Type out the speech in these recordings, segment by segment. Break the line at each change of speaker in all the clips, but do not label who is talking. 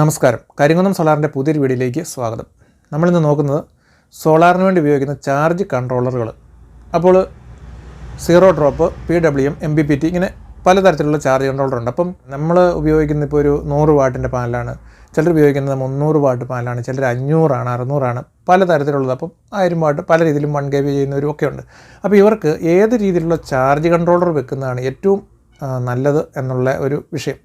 നമസ്കാരം. കരിങ്കുന്നം സോളാറിന്റെ പുതിയൊരു വീഡിയോയിലേക്ക് സ്വാഗതം. നമ്മളിന്ന് നോക്കുന്നത് സോളാറിന് വേണ്ടി ഉപയോഗിക്കുന്ന ചാർജ് കൺട്രോളറുകൾ. അപ്പോൾ zero drop P W M M B P T ഇങ്ങനെ പലതരത്തിലുള്ള ചാർജ് കൺട്രോളർ ഉണ്ട്. അപ്പം നമ്മൾ ഉപയോഗിക്കുന്ന ഇപ്പോൾ ഒരു നൂറ് വാട്ടിന്റെ പാനലാണ്. ചിലർ ഉപയോഗിക്കുന്നത് മുന്നൂറ് വാട്ട് പാനലാണ്. ചിലർ അഞ്ഞൂറാണ് അറുന്നൂറാണ്. പലതരത്തിലുള്ളത്. അപ്പം ആയിരം വാട്ട് പല രീതിയിലും വൺ കെ വി ചെയ്യുന്നവരും ഒക്കെ ഉണ്ട്. അപ്പോൾ ഇവർക്ക് ഏത് രീതിയിലുള്ള ചാർജ് കൺട്രോളർ വെക്കുന്നതാണ് ഏറ്റവും നല്ലത് എന്നുള്ള ഒരു വിഷയം.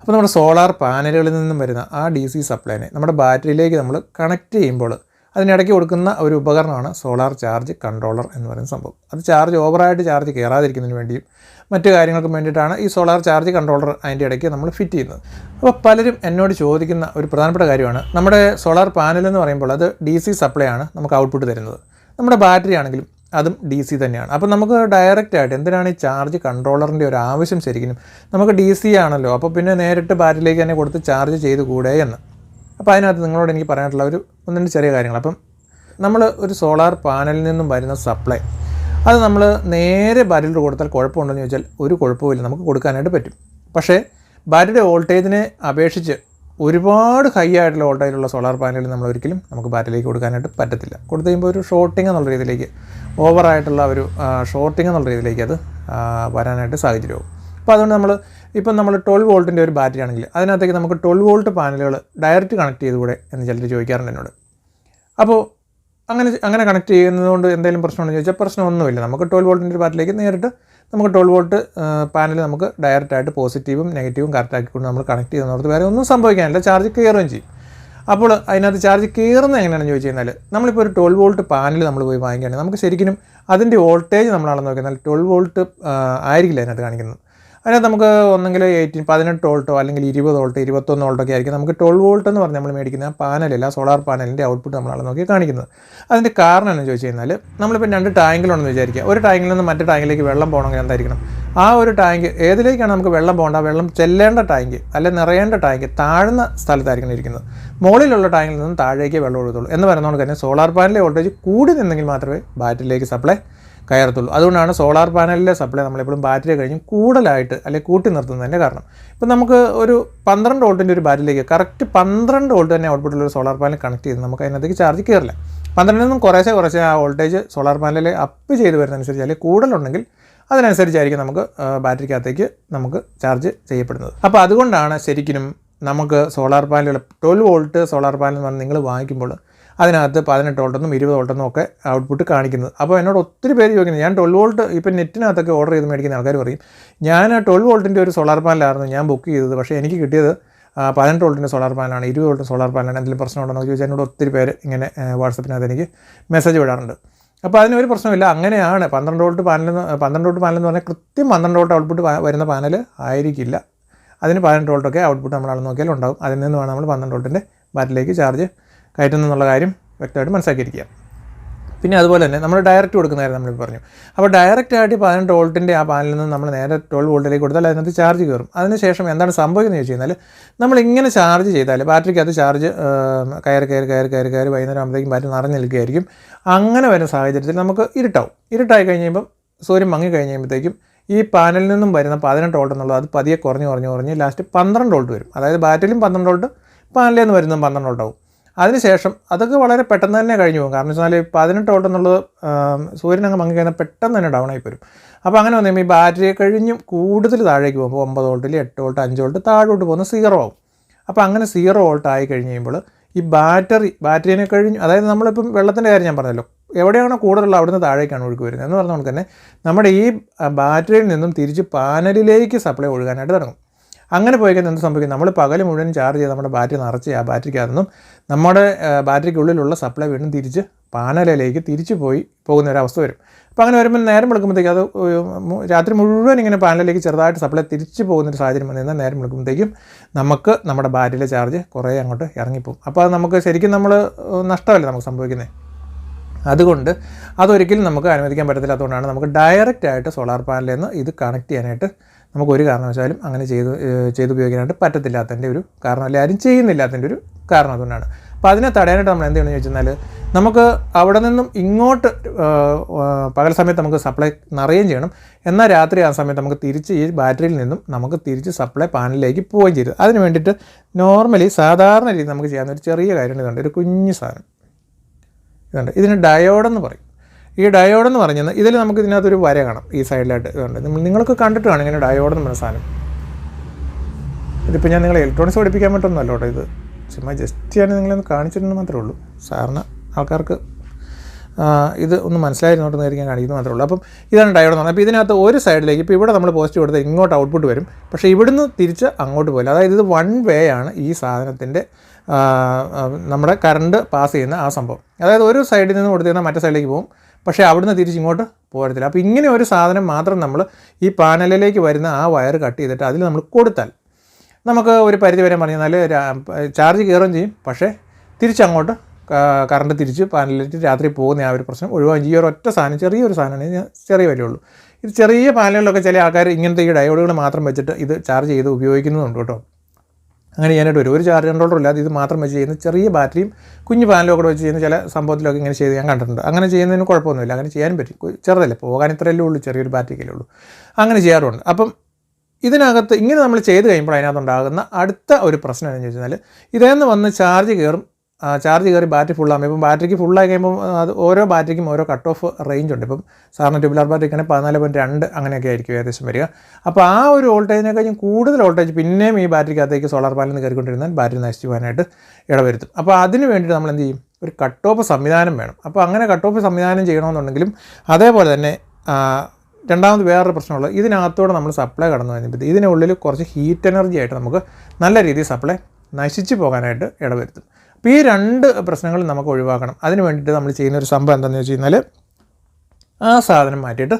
അപ്പോൾ നമ്മുടെ സോളാർ പാനലുകളിൽ നിന്നും വരുന്ന ആ ഡി സി സപ്ലൈനെ നമ്മുടെ ബാറ്ററിയിലേക്ക് നമ്മൾ കണക്ട് ചെയ്യുമ്പോൾ അതിനിടയ്ക്ക് കൊടുക്കുന്ന ഒരു ഉപകരണമാണ് സോളാർ ചാർജ് കൺട്രോളർ എന്ന് പറയുന്ന സംഭവം. അത് ചാർജ് ഓവറായിട്ട് ചാർജ് കയറാതിരിക്കുന്നതിന് വേണ്ടിയും മറ്റു കാര്യങ്ങൾക്കും വേണ്ടിയിട്ടാണ് ഈ സോളാർ ചാർജ് കൺട്രോളർ അതിന്റെ ഇടയ്ക്ക് നമ്മൾ ഫിറ്റ് ചെയ്യുന്നത്. അപ്പോൾ പലരും എന്നോട് ചോദിക്കുന്ന ഒരു പ്രധാനപ്പെട്ട കാര്യമാണ്. നമ്മുടെ സോളാർ പാനൽ എന്ന് പറയുമ്പോൾ അത് ഡി സി സപ്ലൈ ആണ് നമുക്ക് ഔട്ട്പുട്ട് തരുന്നത്. നമ്മുടെ ബാറ്ററി ആണെങ്കിലും അതും ഡി സി തന്നെയാണ്. അപ്പോൾ നമുക്ക് ഡയറക്റ്റ് ആയിട്ട് എന്തിനാണ് ഈ ചാർജ് കൺട്രോളറിന്റെ ഒരു ആവശ്യം ശരിക്കും? നമുക്ക് ഡി സി ആണല്ലോ. അപ്പോൾ പിന്നെ നേരിട്ട് ബാറ്ററിയിലേക്ക് തന്നെ കൊടുത്ത് ചാർജ് ചെയ്ത് കൂടെ എന്ന്. അപ്പോൾ അതിനകത്ത് നിങ്ങളോട് എനിക്ക് പറയാനുള്ള ഒരു ഒന്ന് രണ്ട് ചെറിയ കാര്യങ്ങൾ. അപ്പം നമ്മൾ ഒരു സോളാർ പാനലിൽ നിന്നും വരുന്ന സപ്ലൈ അത് നമ്മൾ നേരെ ബാറ്ററിയിൽ കൊടുത്താൽ കുഴപ്പമുണ്ടെന്ന് ചോദിച്ചാൽ ഒരു കുഴപ്പമില്ല നമുക്ക് കൊടുക്കാനായിട്ട് പറ്റും. പക്ഷേ ബാറ്ററിയുടെ വോൾട്ടേജിനെ അപേക്ഷിച്ച് ഒരുപാട് ഹൈ ആയിട്ടുള്ള വോൾട്ടേജിലുള്ള സോളാർ പാനലിൽ നമ്മൾ ഒരിക്കലും നമുക്ക് ബാറ്ററിയിലേക്ക് കൊടുക്കാനായിട്ട് പറ്റത്തില്ല. കൊടുത്തു കഴിയുമ്പോൾ ഒരു ഷോർട്ടിങ് എന്നുള്ള രീതിയിലേക്ക് ഓവറായിട്ടുള്ള ഒരു ഷോർട്ടിംഗ് എന്നുള്ള രീതിയിലേക്ക് അത് വരാനായിട്ട് സാഹചര്യമാവും. അപ്പോൾ അതുകൊണ്ട് നമ്മൾ ഇപ്പം നമ്മൾ ട്വൽവ് വോൾട്ടിന്റെ ഒരു ബാറ്ററി ആണെങ്കിൽ അതിനകത്തേക്ക് നമുക്ക് ട്വൽവ് വോൾട്ട് പാനലുകൾ ഡയറക്റ്റ് കണക്ട് ചെയ്തുകൂടെ എന്ന് ചിലർ ചോദിക്കാറുണ്ട് എന്നോട്. അപ്പോൾ അങ്ങനെ അങ്ങനെ കണക്ട് ചെയ്യുന്നതുകൊണ്ട് എന്തെങ്കിലും പ്രശ്നമുണ്ടെന്ന് ചോദിച്ചാൽ പ്രശ്നമൊന്നുമില്ല. നമുക്ക് ട്വൽവ് വോൾട്ടിന്റെ ഒരു ബാറ്ററിലേക്ക് നേരിട്ട് നമുക്ക് ട്വൽവ് വോൾട്ട് പാനൽ നമുക്ക് ഡയറക്റ്റായിട്ട് പോസിറ്റീവും നെഗറ്റീവും കറക്റ്റ് ആക്കിക്കൊണ്ട് നമ്മൾ കണക്ട് ചെയ്യുന്നവർക്ക് വേറെ ഒന്നും സംഭവിക്കാനില്ല. ചാർജ് കയറുകയും ചെയ്യും. അപ്പോൾ അതിനകത്ത് ചാർജ് കയറുന്നത് എങ്ങനെയാണെന്ന് ചോദിച്ചു കഴിഞ്ഞാൽ നമ്മളിപ്പോൾ ഒരു ട്വൽവ് വോൾട്ട് പാനൽ നമ്മൾ പോയി വാങ്ങിക്കുകയാണെങ്കിൽ നമുക്ക് ശരിക്കും അതിന്റെ വോൾട്ടേജ് നമ്മൾ അളന്ന് നോക്കിയാൽ ട്വൽവ് വോൾട്ട് ആയിരിക്കില്ല അതിനകത്ത് കാണിക്കുന്നത്. അതിനകത്ത് നമുക്ക് ഒന്നെങ്കിൽ എയ്റ്റീൻ പതിനെട്ട് വോൾട്ടോ അല്ലെങ്കിൽ ഇരുപത് വോൾട്ട് ഇരുപത്തൊന്ന് വോൾട്ടൊക്കെ ആയിരിക്കും നമുക്ക് ട്വൽവ് വോൾട്ട് എന്ന് പറഞ്ഞ് നമ്മൾ മേടിക്കുന്ന പാനലല്ല സോളാർ പാനലിന്റെ ഔട്ട്പുട്ട് നമ്മളാണ് നോക്കി കാണിക്കുന്നത്. അതിന്റെ കാരണം എന്ന് ചോദിച്ചു കഴിഞ്ഞാൽ നമ്മളിപ്പോൾ രണ്ട് ടാങ്കിലുണ്ടെന്ന് വിചാരിക്കുക. ഒരു ടാങ്കിൽ നിന്ന് മറ്റു ടാങ്കിലേക്ക് വെള്ളം പോകണമെങ്കിൽ എന്തായിരിക്കണം? ആ ഒരു ടാങ്ക് ഏതിലേക്കാണ് നമുക്ക് വെള്ളം പോകേണ്ട വെള്ളം ചെല്ലേണ്ട ടാങ്ക് അല്ലെ നിറയേണ്ട ടാങ്ക് താഴ്ന്ന സ്ഥലത്തായിരിക്കണം ഇരിക്കുന്നത്. മുകളിലുള്ള ടാങ്കിൽ നിന്നും താഴേക്ക് വെള്ളം ഒഴുകത്തുള്ളൂ. എന്ന് പറയുന്നതുകൊണ്ട് തന്നെ സോളാർ പാനലിലെ വോൾട്ടേജ് കൂടി നിന്നെങ്കിൽ മാത്രമേ ബാറ്ററിയിലേക്ക് സപ്ലൈ കയറത്തുള്ളൂ. അതുകൊണ്ടാണ് സോളാർ പാനലിലെ സപ്ലൈ നമ്മളെപ്പോഴും ബാറ്ററി കഴിഞ്ഞ് കൂടുതലായിട്ട് അല്ലെങ്കിൽ കൂട്ടി നിർത്തുന്നതിന്റെ കാരണം. ഇപ്പം നമുക്ക് ഒരു പന്ത്രണ്ട് വോൾട്ടിന്റെ ഒരു ബാറ്ററിയിലേക്ക് കറക്റ്റ് പന്ത്രണ്ട് വോൾട്ട് തന്നെ ഔട്ട്പുട്ടിലുള്ള ഒരു സോളാർ പാനൽ കണക്ട് ചെയ്ത് നമുക്ക് അതിനകത്തേക്ക് ചാർജ് കയറില്ല പന്ത്രണ്ടിൽ നിന്നും കുറേശ്ശെ കുറച്ച് ആ വോൾട്ടേജ് സോളാർ പാനലിൽ അപ്പ് ചെയ്ത് വരുന്നതനുസരിച്ച് അല്ലെങ്കിൽ കൂടുതലുണ്ടെങ്കിൽ അതിനനുസരിച്ചായിരിക്കും നമുക്ക് ബാറ്ററിക്കകത്തേക്ക് നമുക്ക് ചാർജ് ചെയ്യപ്പെടുന്നത്. അപ്പോൾ അതുകൊണ്ടാണ് ശരിക്കും നമുക്ക് സോളാർ പാനലുകൾ ട്വൽവ് വോൾട്ട് സോളാർ പാനൽ എന്ന് പറഞ്ഞാൽ നിങ്ങൾ വാങ്ങിക്കുമ്പോൾ അതിനകത്ത് പതിനെട്ട് വോൾട്ടെന്നും ഇരുപത് വോൾട്ടെന്നും ഒക്കെ ഔട്ട്പുട്ട് കാണിക്കുന്നത്. അപ്പോൾ എന്നോട് ഒത്തിരി പേര് ചോദിക്കുന്നത് ഞാൻ ട്വൽവ് വോൾട്ട് ഇപ്പം നെറ്റിനകത്തൊക്കെ ഓർഡർ ചെയ്ത് മേടിക്കുന്ന ആൾക്കാർ പറയും ഞാൻ ട്വൽവ് വോൾട്ടിന്റെ ഒരു സോളാർ പാനലായിരുന്നു ഞാൻ ബുക്ക് ചെയ്തത് പക്ഷേ എനിക്ക് കിട്ടിയത് പതിനെട്ട് വോൾട്ടിന്റെ സോളാർ പാനലാണ് ഇരുപത് വോൾട്ട് സോളാർ പാനലാണ് എന്തെങ്കിലും പ്രശ്നമുണ്ടോ? എന്ന് ചോദിച്ചാൽ എന്നോട് ഒത്തിരി പേര് ഇങ്ങനെ വാട്സപ്പിനകത്ത് എനിക്ക് മെസ്സേജ് വിടാറുണ്ട്. അപ്പോൾ അതിന് ഒരു പ്രശ്നമില്ല. അങ്ങനെയാണ് പന്ത്രണ്ട് വോൾട്ട് പാനൽ പന്ത്രണ്ട് വോൾട്ട് പാനൽ എന്ന് പറഞ്ഞാൽ കൃത്യം പന്ത്രണ്ട് വോൾട്ട് ഔട്ട്പുട്ട് വരുന്ന പാനൽ ആയിരിക്കില്ല. അതിന് പതിനെട്ട് വോൾട്ടൊക്കെ ഔട്ട്പുട്ട് നമ്മൾ നോക്കിയാൽ ഉണ്ടാകും അതിൽ നിന്ന് വേണം നമ്മൾ പന്ത്രണ്ട് വോൾട്ടിന്റെ ബാറ്റിലേക്ക് ചാർജ് കയറ്റുന്നുള്ള കാര്യം വ്യക്തമായിട്ട് മനസ്സിലാക്കിയിരിക്കുക. പിന്നെ അതുപോലെ തന്നെ നമ്മൾ ഡയറക്റ്റ് കൊടുക്കുന്ന കാര്യം നമ്മൾ പറഞ്ഞു. അപ്പോൾ ഡയറക്റ്റ് ആയിട്ട് പതിനെട്ട് വോൾട്ടിന്റെ ആ പാനലിൽ നിന്ന് നമ്മൾ നേരെ ട്വൽവ് വോൾട്ടിലേക്ക് കൊടുത്താൽ അതിനകത്ത് ചാർജ് കയറും. അതിനുശേഷം എന്താണ് സംഭവിക്കുന്നത് ചോദിച്ചു കഴിഞ്ഞാൽ നമ്മൾ ഇങ്ങനെ ചാർജ് ചെയ്താൽ ബാറ്ററിക്ക് അത് ചാർജ് കയറി കയറി കയറി കയറി കയറി വൈകുന്നേരം ആകുമ്പോഴത്തേക്കും ബാറ്ററി നിറഞ്ഞു നിൽക്കുകയായിരിക്കും. അങ്ങനെ വരുന്ന സാഹചര്യത്തിൽ നമുക്ക് ഇരുട്ടാവും. ഇരുട്ടായി കഴിഞ്ഞപ്പം സൂര്യൻ മങ്ങി കഴിഞ്ഞ് കഴിയുമ്പോഴത്തേക്കും ഈ പാനലിൽ നിന്നും വരുന്ന പതിനെട്ട് വോൾട്ട് എന്നുള്ളത് അത് പതിയെ കുറഞ്ഞ് കുറഞ്ഞ് കുറഞ്ഞ് ലാസ്റ്റ് പന്ത്രണ്ട് വോൾട്ട് വരും. അതായത് ബാറ്ററിയിലും പന്ത്രണ്ട് വോൾട്ട് പാനലിൽ നിന്ന് വരുന്നതും പന്ത്രണ്ട് വോൾട്ടാവും. അതിനുശേഷം അതൊക്കെ വളരെ പെട്ടെന്ന് തന്നെ കഴിഞ്ഞു പോകും. കാരണം വെച്ചാൽ പതിനെട്ട് വോൾട്ട് എന്നുള്ളത് അങ്ങ് മങ്ങി കഴിഞ്ഞാൽ പെട്ടെന്ന് തന്നെ ഡൗൺ ആയി വരും അപ്പോൾ അങ്ങനെ വന്നു ഈ ബാറ്ററിയെ കഴിഞ്ഞും കൂടുതൽ താഴേക്ക് പോകുമ്പോൾ ഒമ്പത് വോൾട്ടിൽ എട്ട് വോൾട്ട് അഞ്ച് വോൾട്ട് താഴോട്ട് പോകുന്ന സീറോ ആവും. അപ്പോൾ അങ്ങനെ സീറോ വോൾട്ട് ആയി കഴിഞ്ഞ് കഴിയുമ്പോൾ ഈ ബാറ്ററി ബാറ്ററിനെ കഴിഞ്ഞു അതായത് നമ്മളിപ്പം വെള്ളത്തിന്റെ കാര്യം ഞാൻ പറഞ്ഞല്ലോ എവിടെയാണോ കൂടുതലുള്ള അവിടുന്ന് താഴേക്കാണ് ഒഴുക്ക് വരുന്നത്. എന്ന് പറഞ്ഞ കൊണ്ട് തന്നെ നമ്മുടെ ഈ ബാറ്ററിയിൽ നിന്നും തിരിച്ച് പാനലിലേക്ക് സപ്ലൈ ഒഴുകാനായിട്ട് തുടങ്ങും. അങ്ങനെ പോയി കഴിഞ്ഞാൽ എന്ത് സംഭവിക്കും? നമ്മൾ പകൽ മുഴുവൻ ചാർജ് ചെയ്ത് നമ്മുടെ ബാറ്ററി നിറച്ച് ആ ബാറ്ററിക്കകത്തുനിന്നും നമ്മുടെ ബാറ്ററിക്കുള്ളിലുള്ള സപ്ലൈ വീണ്ടും തിരിച്ച് പാനലിലേക്ക് തിരിച്ചു പോയി പോകുന്ന ഒരു അവസ്ഥ വരും. അപ്പോൾ അങ്ങനെ വരുമ്പോൾ നേരം വിളിക്കുമ്പോഴത്തേക്കും അത് രാത്രി മുഴുവൻ ഇങ്ങനെ പാനലിലേക്ക് ചെറുതായിട്ട് സപ്ലൈ തിരിച്ചു പോകുന്ന ഒരു സാഹചര്യം വന്നു കഴിഞ്ഞാൽ നേരം വിളിക്കുമ്പോഴത്തേക്കും നമുക്ക് നമ്മുടെ ബാറ്ററിയിലെ ചാർജ് കുറേ അങ്ങോട്ട് ഇറങ്ങിപ്പോകും. അപ്പോൾ അത് നമുക്ക് ശരിക്കും നമ്മൾ നഷ്ടമല്ല നമുക്ക് സംഭവിക്കുന്നത് അതുകൊണ്ട് അതൊരിക്കലും നമുക്ക് അനുവദിക്കാൻ പറ്റത്തില്ലാത്തതുകൊണ്ടാണ് നമുക്ക് ഡയറക്റ്റ് ആയിട്ട് സോളാർ പാനലിൽ നിന്ന് ഇത് കണക്ട് ചെയ്യാനായിട്ട് നമുക്ക് ഒരു കാരണവശാലും അങ്ങനെ ചെയ്ത് ചെയ്ത് ഉപയോഗിക്കാനായിട്ട് പറ്റത്തില്ലാത്തതിന്റെ ഒരു കാരണം അല്ലെങ്കിൽ ആരും ചെയ്യുന്നില്ലാത്തതിന്റെ ഒരു കാരണം അതുകൊണ്ടാണ്. അപ്പോൾ അതിനെ തടയാനായിട്ട് നമ്മൾ എന്ത് ചെയ്യണമെന്ന് ചോദിച്ചാൽ നമുക്ക് അവിടെ നിന്നും ഇങ്ങോട്ട് പകൽ സമയത്ത് നമുക്ക് സപ്ലൈ നിറയുകയും ചെയ്യണം. എന്നാൽ രാത്രി ആ സമയത്ത് നമുക്ക് തിരിച്ച് ഈ ബാറ്ററിയിൽ നിന്നും നമുക്ക് തിരിച്ച് സപ്ലൈ പാനലിലേക്ക് പോവുകയും ചെയ്തു. അതിന് വേണ്ടിയിട്ട് നോർമലി സാധാരണ രീതിയിൽ നമുക്ക് ചെയ്യാവുന്ന ഒരു ചെറിയ കാര്യം ഇതുണ്ട്. ഒരു കുഞ്ഞു സാധനം. ഇതുണ്ട്. ഇതിന് ഡയോഡെന്ന് പറയും. ഈ ഡയോഡ് എന്ന് പറഞ്ഞാൽ ഇതിൽ നമുക്ക് ഇതിനകത്തൊരു വര കാണാം ഈ സൈഡിലായിട്ട് ഇതുണ്ട് നിങ്ങൾക്ക് കണ്ടിട്ട് കാണും ഇങ്ങനെ ഡയോഡ് എന്ന് പറഞ്ഞ സാധനം. ഇതിപ്പോൾ ഞാൻ നിങ്ങളെ ഇലക്ട്രോണിക്സ് പഠിപ്പിക്കാൻ പറ്റുമെന്നല്ലോ ഇത്. ചുമ്മാ ജസ്റ്റ് ഞാൻ നിങ്ങളെ ഒന്ന് കാണിച്ചിട്ടുണ്ട് മാത്രമേ ഉള്ളൂ. സാറിന് ആൾക്കാർക്ക് ഇത് ഒന്ന് മനസ്സിലായിരുന്നോട്ട് ഞാൻ കാണിക്കുന്നത് മാത്രമേ ഉള്ളൂ. അപ്പം ഇതാണ് ഡയോഡ് എന്ന് പറഞ്ഞാൽ അപ്പോൾ ഇതിനകത്ത് ഒരു സൈഡിലേക്ക് ഇപ്പോൾ ഇവിടെ നമ്മൾ പോസ്റ്റ് കൊടുത്താൽ ഇങ്ങോട്ട് ഔട്ട്പുട്ട് വരും. പക്ഷേ ഇവിടുന്ന് തിരിച്ച് അങ്ങോട്ട് പോകില്ല അതായത് ഇത് വൺ വേ ആണ് ഈ സാധനത്തിന്റെ നമ്മുടെ കറണ്ട് പാസ് ചെയ്യുന്ന ആ സംഭവം. അതായത് ഒരു സൈഡിൽ നിന്ന് കൊടുത്തു കഴിഞ്ഞാൽ മറ്റേ സൈഡിലേക്ക് പോകും. പക്ഷേ അവിടുന്ന് തിരിച്ചിങ്ങോട്ട് പോരത്തില്ല. അപ്പോൾ ഇങ്ങനെ ഒരു സാധനം മാത്രം നമ്മൾ ഈ പാനലിലേക്ക് വരുന്ന ആ വയർ കട്ട് ചെയ്തിട്ട് അതിൽ നമ്മൾ കൊടുത്താൽ നമുക്ക് ഒരു പരിധി വരെ പറഞ്ഞാൽ ചാർജ് കയറുകയും ചെയ്യും. പക്ഷേ തിരിച്ചങ്ങോട്ട് കറണ്ട് തിരിച്ച് പാനലിലേക്ക് രാത്രി പോകുന്ന ആ ഒരു പ്രശ്നം ഒഴിവാകും. ഈ ഒരു ഒറ്റ സാധനം ചെറിയൊരു സാധനമാണ് ഞാൻ ചെറിയ വിലയുള്ളൂ ഇത് ചെറിയ പാനലുകളിലൊക്കെ ചില ആൾക്കാർ ഇങ്ങനത്തെ ഈ ഡയോഡുകൾ മാത്രം വെച്ചിട്ട് ഇത് ചാർജ് ചെയ്ത് ഉപയോഗിക്കുന്നുണ്ട് കേട്ടോ. അങ്ങനെ ചെയ്യാനായിട്ട് വരും. ഒരു ചാർജ് കൺട്രോളർ ഇല്ലാതെ ഇത് മാത്രം വെച്ച് ചെയ്യുന്ന ചെറിയ ബാറ്ററിയും കുഞ്ഞു പാനലും ഒക്കെ വെച്ച് ചെയ്യുന്ന ചില സംഭവത്തിലൊക്കെ ഇങ്ങനെ ചെയ്ത് ഞാൻ കണ്ടിട്ടുണ്ട്. അങ്ങനെ ചെയ്യുന്നതിന് കുഴപ്പമൊന്നുമില്ല. അങ്ങനെ ചെയ്യാനും പറ്റും. ചെറുതല്ലേ. പോകാൻ ഇത്രയല്ലേ ഉള്ളൂ. ചെറിയൊരു ബാറ്ററിക്കല്ലേ ഉള്ളൂ. അങ്ങനെ ചെയ്യാറുണ്ട്. അപ്പം ഇതിനകത്ത് ഇങ്ങനെ നമ്മൾ ചെയ്ത് കഴിയുമ്പോൾ അതിനകത്തുണ്ടാകുന്ന അടുത്ത ഒരു പ്രശ്നം എന്ന് ചോദിച്ചാൽ ഇതേന്ന് വന്ന് ചാർജ് കയറും ചാർജ് കയറി ബാറ്ററി ഫുള്ളാകും ഇപ്പം ബാറ്ററിക്ക് ഫുള്ളായി കഴിയുമ്പോൾ അത് ഓരോ ബാറ്ററിക്കും ഓരോ കട്ട് ഓഫ് റേഞ്ച് ഉണ്ട്. ഇപ്പം സാറിന് ട്യൂബുലാർ ബാറ്ററിക്കാണെങ്കിൽ പതിനാല് പോയിന്റ് രണ്ട് അങ്ങനെയൊക്കെ ആയിരിക്കും ഏകദേശം വരിക. അപ്പോൾ ആ ഒരു വോൾട്ടേജിനെക്കാളും കൂടുതൽ വോൾട്ടേജ് പിന്നെയും ഈ ബാറ്ററിക്കകത്തേക്ക് സോളാർ പാനലിൽ നിന്ന് കയറിക്കൊണ്ടിരുന്നാൽ ബാറ്ററി നശിച്ചു പോകാനായിട്ട് ഇടവരുത്തും. അപ്പോൾ അതിന് വേണ്ടിയിട്ട് നമ്മൾ എന്ത് ചെയ്യും? ഒരു കട്ട് ഓഫ് സംവിധാനം വേണം. അപ്പോൾ അങ്ങനെ കട്ട് ഓഫ് സംവിധാനം ചെയ്യണമെന്നുണ്ടെങ്കിലും അതേപോലെ തന്നെ രണ്ടാമത് വേറൊരു പ്രശ്നമുള്ളത് ഇതിനകത്തോടെ നമ്മൾ സപ്ലൈ കടന്നു കഴിഞ്ഞപ്പോൾ ഇതിനുള്ളിൽ കുറച്ച് ഹീറ്റ് എനർജി ആയിട്ട് നമുക്ക് നല്ല രീതിയിൽ സപ്ലൈ നശിച്ചു പോകാനായിട്ട് ഇടവരുത്തും. അപ്പോൾ ഈ രണ്ട് പ്രശ്നങ്ങൾ നമുക്ക് ഒഴിവാക്കണം. അതിന് വേണ്ടിയിട്ട് നമ്മൾ ചെയ്യുന്ന ഒരു സംഭവം എന്താണെന്ന് വെച്ച് കഴിഞ്ഞാൽ ആ സാധനം മാറ്റിയിട്ട്